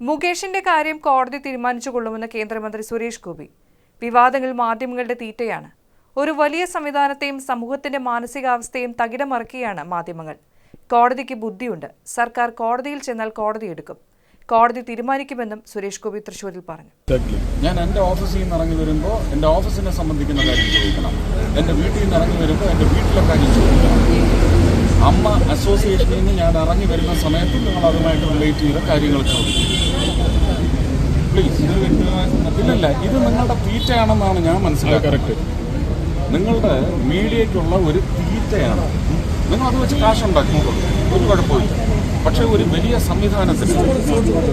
മുകേഷിന്റെ കാര്യം കോടതി തീരുമാനിച്ചുകൊള്ളുമെന്ന് കേന്ദ്രമന്ത്രി സുരേഷ് ഗോപി. വിവാദങ്ങൾ മാധ്യമങ്ങളുടെ തീറ്റയാണ്. ഒരു വലിയ സംവിധാനത്തെയും സമൂഹത്തിന്റെ മാനസികാവസ്ഥയും തകിടം മറിക്കുകയാണ് മാധ്യമങ്ങൾ. കോടതിക്ക് ബുദ്ധിയുണ്ട്. സർക്കാർ കോടതിയിൽ ചെന്നാൽ കോടതി എടുക്കും. കോടതി തീരുമാനിക്കുമെന്നും സുരേഷ് ഗോപി തൃശൂരിൽ പറഞ്ഞു. ഞാൻ എന്റെ ഓഫീസിൽ നിന്ന് ഇറങ്ങി വരുമ്പോൾ എന്റെ ഓഫീസിനെ സംബന്ധിക്കുന്ന കാര്യം ചോദിക്കണം. എന്റെ വീട്ടിൽ നിന്ന് ഇറങ്ങി വരുമ്പോൾ എന്റെ വീട്ടിലെ കാര്യം ചോദിക്കണം. അമ്മ അസോസിയേഷനിൽ നിന്ന് ഞാൻ ഇറങ്ങി വരുന്ന സമയത്ത് നിങ്ങൾ അതുമായിട്ട് റിലേറ്റ് ചെയ്ത കാര്യങ്ങൾ ചോദിക്കും. പ്ലീസ് ഇല്ലല്ല ഇത് നിങ്ങളുടെ തീറ്റയാണെന്നാണ് ഞാൻ മനസ്സിലാക്കുന്നത്. നിങ്ങളുടെ മീഡിയയ്ക്കുള്ള ഒരു തീറ്റയാണ്. നിങ്ങൾ അത് വെച്ച് കാശുണ്ടാക്കിക്കോളൂ ഒരു കുഴപ്പമില്ല. പക്ഷേ ഒരു വലിയ സംവിധാനത്തിന്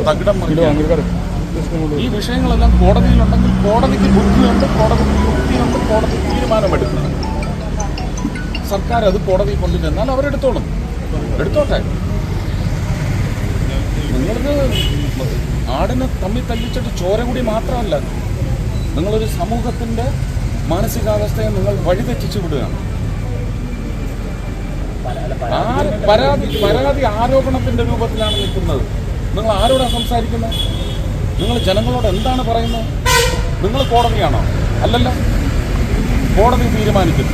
തകിടം ഈ വിഷയങ്ങളെല്ലാം കോടതിയിലുണ്ടെങ്കിൽ കോടതിക്ക് ബുദ്ധിയുണ്ട് കോടതിക്ക് യുക്തിയുണ്ട് കോടതി തീരുമാനമെടുക്കണം. സർക്കാർ അത് കോടതിയിൽ കൊണ്ടുചെന്നാൽ അവരെടുത്തോളും. എടുത്തോട്ടെ? ആടിനെ തമ്മിൽ തല്ലിച്ചിട്ട് ചോര കൂടി മാത്രമല്ല നിങ്ങളൊരു സമൂഹത്തിന്റെ മാനസികാവസ്ഥയെ നിങ്ങൾ വഴിതെറ്റിച്ചു വിടുകയാണ്. പരാതി പരാതി ആരോപണത്തിന്റെ രൂപത്തിലാണ് നിൽക്കുന്നത്. നിങ്ങൾ ആരോടാണ് സംസാരിക്കുന്നത് നിങ്ങൾ ജനങ്ങളോട് എന്താണ് പറയുന്നത് നിങ്ങൾ കോടതിയാണോ? അല്ലല്ല. കോടതി തീരുമാനിക്കുന്നു.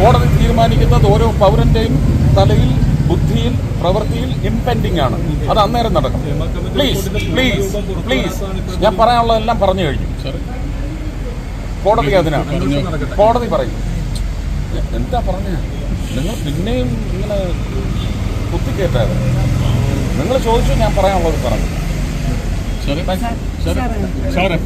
കോടതി തീരുമാനിക്കുന്നത് ഓരോ പൗരന്റെയും തലയിൽ ബുദ്ധിയിൽ പ്രവൃത്തിയിൽ ഇംപെൻഡിങ് ആണ്. അത് അന്നേരം നടക്കും. പ്ലീസ് പ്ലീസ് പ്ലീസ് ഞാൻ പറയാനുള്ളതെല്ലാം പറഞ്ഞു കഴിഞ്ഞു. കോടതി അതിനാണ്. കോടതി പറയും. എന്താ പറഞ്ഞ? നിങ്ങൾ പിന്നെയും ഇങ്ങനെ കുത്തിക്കേറ്റാതെ. നിങ്ങൾ ചോദിച്ചു ഞാൻ പറയാനുള്ളത് പറഞ്ഞു. സാറേ.